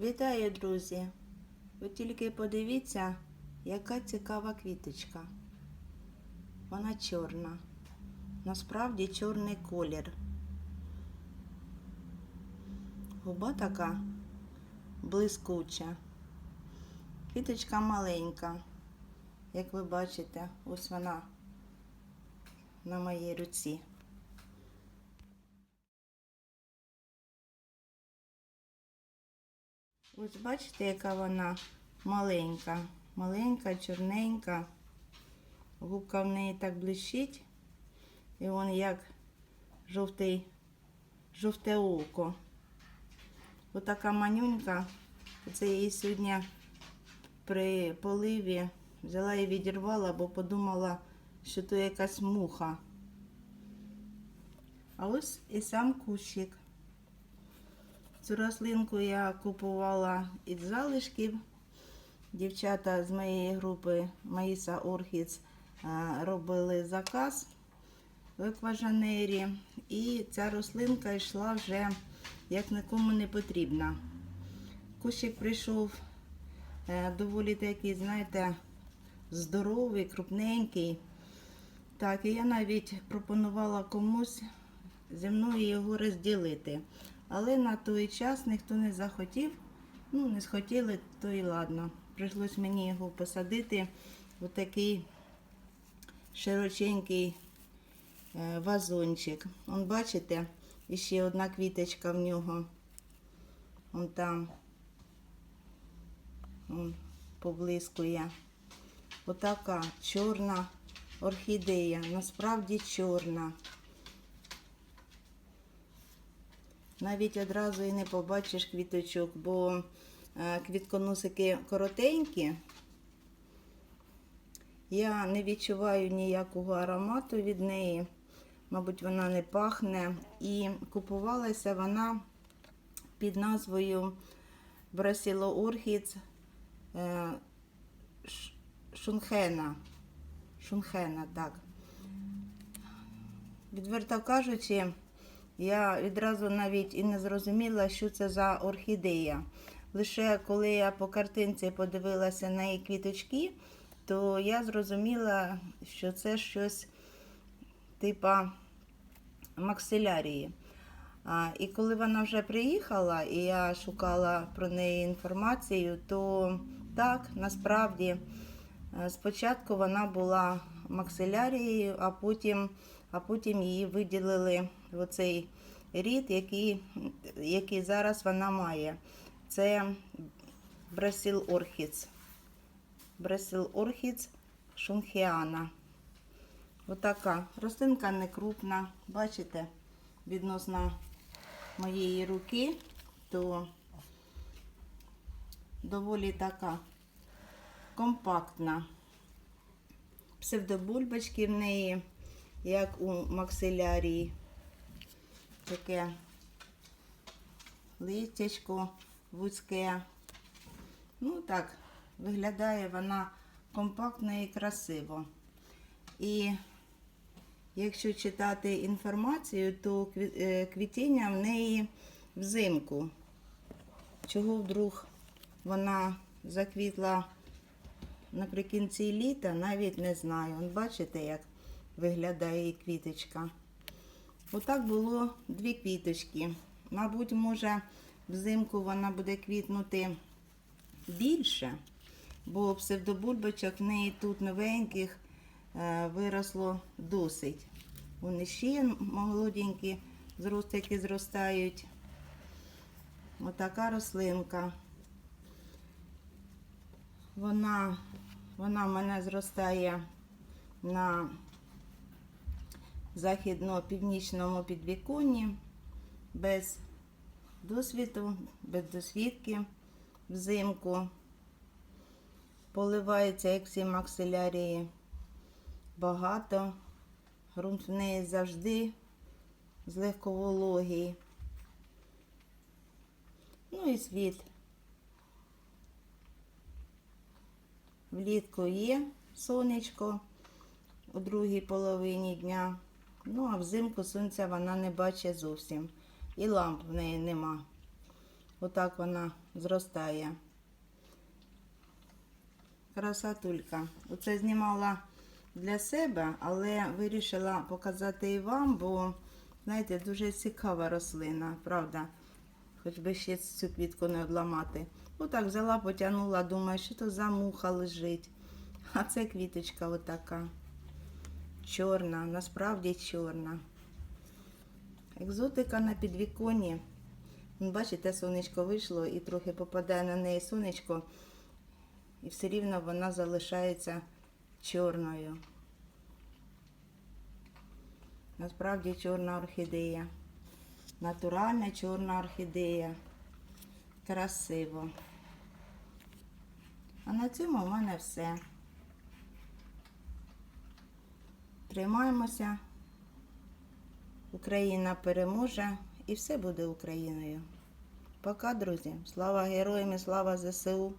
Вітаю, друзі! Ви тільки подивіться, яка цікава квіточка. Вона чорна. Насправді чорний колір. Губа така блискуча. Квіточка маленька. Як ви бачите, ось вона на моїй руці. Ось бачите, яка вона маленька, маленька, чорненька. Губка в неї так блищить. І вон як жовтий, жовте око. Отака манюнька. Це я її сьогодні при поливі взяла і відірвала, бо подумала, що то якась муха. А ось і сам кущик. Цю рослинку я купувала із залишків. Дівчата з моєї групи Маїса Орхіц е, робили заказ в екважанері. І ця рослинка йшла вже як нікому не потрібна. Кущик прийшов е, доволі такий, знаєте, здоровий, крупненький. Так, і я навіть пропонувала комусь зі мною його розділити. Але на той час ніхто не захотів. Ну, не схотіли, то і ладно. Прийшлось мені його посадити в такий широченький е, вазончик. Он бачите, іще одна квіточка в нього. Он там он поблискує. Отака чорна орхідея, насправді чорна. Навіть одразу і не побачиш квіточок, бо е, квітконосики коротенькі. Я не відчуваю ніякого аромату від неї. Мабуть, вона не пахне. І купувалася вона під назвою Брасіло Орхіц е, Шунхена. Шунхена, так. Відверто кажучи, я відразу навіть і не зрозуміла, що це за орхідея. Лише коли я по картинці подивилася на її квіточки, то я зрозуміла, що це щось типа максилярії. А, і коли вона вже приїхала, і я шукала про неї інформацію, то так, насправді, е, спочатку вона була максилярією, а потім, а потім її виділили оцей рід, який, який зараз вона має. Це Брасіл Орхіц. Брасіл Орхіц Шунхіана. Отака. Рослинка не крупна, бачите, відносно моєї руки, то доволі така компактна. Псевдобульбочки в неї, як у максилярії. Таке листячко вузьке. Ну так, виглядає вона компактно і красиво. І якщо читати інформацію, то е, квітіння в неї взимку. Чого вдруг вона заквітла наприкінці літа, навіть не знаю. Бачите, як виглядає її квіточка. Отак було дві квіточки. Мабуть, може, взимку вона буде квітнути більше, бо псевдобульбочок в неї тут новеньких е, виросло досить. Вони ще молоденькі, зростики зростають. Отака рослинка. Вона, вона в мене зростає на західно-північному підвіконні без досвіду, без досвідки взимку. Поливається, як всі максилярії, багато. Грунт в неї завжди злегка вологий. Ну і світ. Влітку є сонечко у другій половині дня. Ну, а взимку сонця вона не бачить зовсім. І ламп в неї нема. Отак вона зростає. Красотулька. Оце знімала для себе, але вирішила показати і вам, бо, знаєте, дуже цікава рослина, правда. Хоч би ще цю квітку не одламати. Отак взяла, потягнула, думаю, що то за муха лежить. А це квіточка отака. Чорна, насправді чорна. Екзотика на підвіконні. Ну, Бачите, сонечко вийшло і трохи попадає на неї сонечко, і все рівно вона залишається чорною. Насправді чорна орхідея. Натуральна чорна орхідея. Красиво. А на цьому в мене все. Тримаємося. Україна переможе і все буде Україною. Пока, друзі. Слава героям і слава ЗСУ.